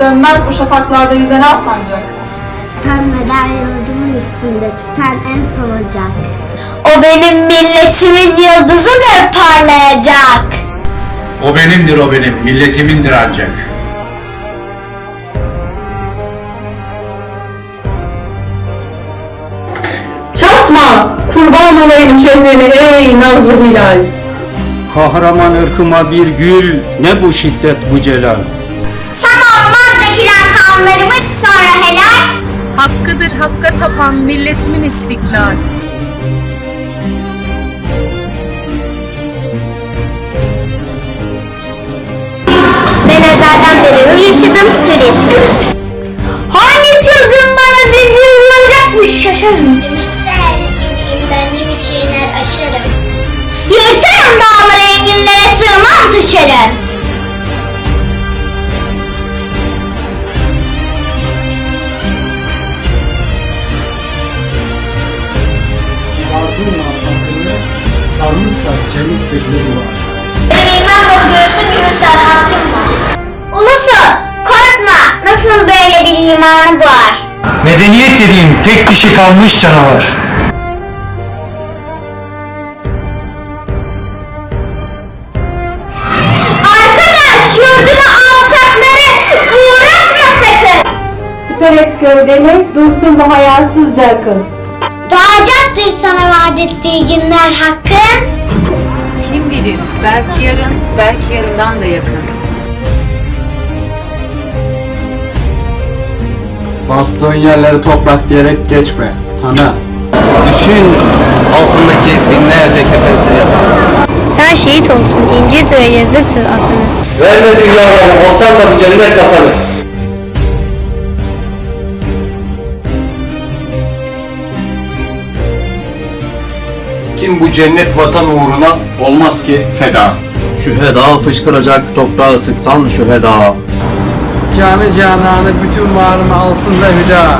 Sönmez bu şafaklarda yüzen al sancak. Sönmeden yurdumun üstünde tüten en son ocak. O benim milletimin yıldızıdır parlayacak. O benimdir o benim, milletimindir ancak. Çatma! Kurban olayım şehrine ey nazlı hilal. Kahraman ırkıma bir gül, ne bu şiddet bu celal. Kanlarımız sonra helal. Hakkıdır hakka tapan milletimin istiklal. Ben ezelden beri hür yaşadım, hür yaşadım. Sarmışsa cenin zırhlı duvar. Bilmem o göğsüm gibi serhattim var. Ulusu korkma nasıl böyle bir imanı var. Medeniyet dediğin tek kişi kalmış canavar. Siper et gövdeni, dursun bu hayasızca akıl. Doğacaktır sana vaat ettiği günler hakkın. Kim bilir belki yarın, belki yarından da yakın. Bastığın yerleri toprak diyerek geçme. Tanı. Düşün altındaki binlerce kefensiz yatan. Sen şehit olsun, incir ve yazıksın atını. Verme dünyaları olsan da bu cennet kapanır. Kim bu cennet vatan uğruna olmaz ki feda. Şüheda fışkıracak toprağı sıksan şüheda. Canı cananı bütün varımı alsın da hüda.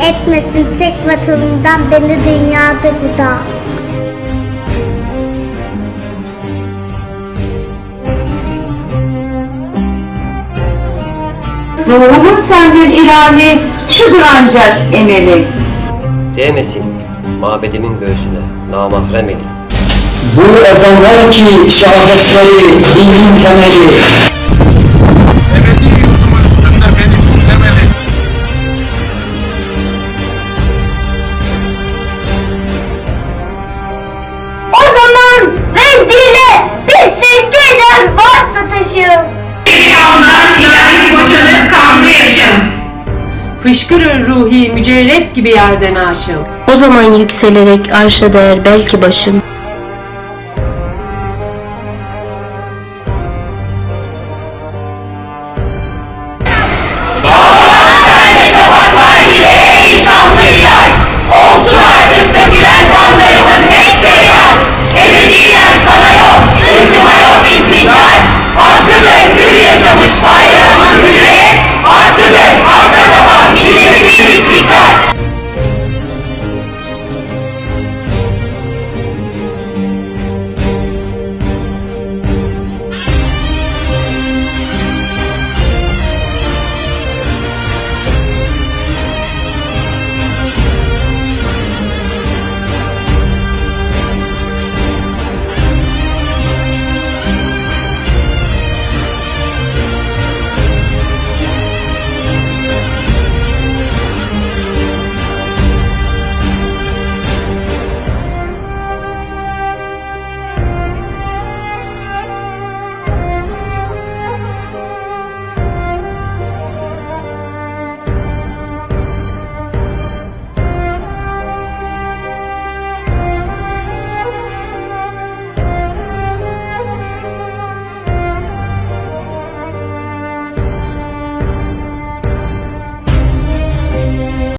Etmesin tek vatanından beni dünyada cüda. Ruhumun senden ilahi, şudur ancak emeli. Değmesin mabedimin göğsüne namahrem eli. Bu ezanlar ki şehadetleri dinin temeli. Fışkırır ruhi mücerret gibi yerden aşım. O zaman yükselerek arşa değer belki başım.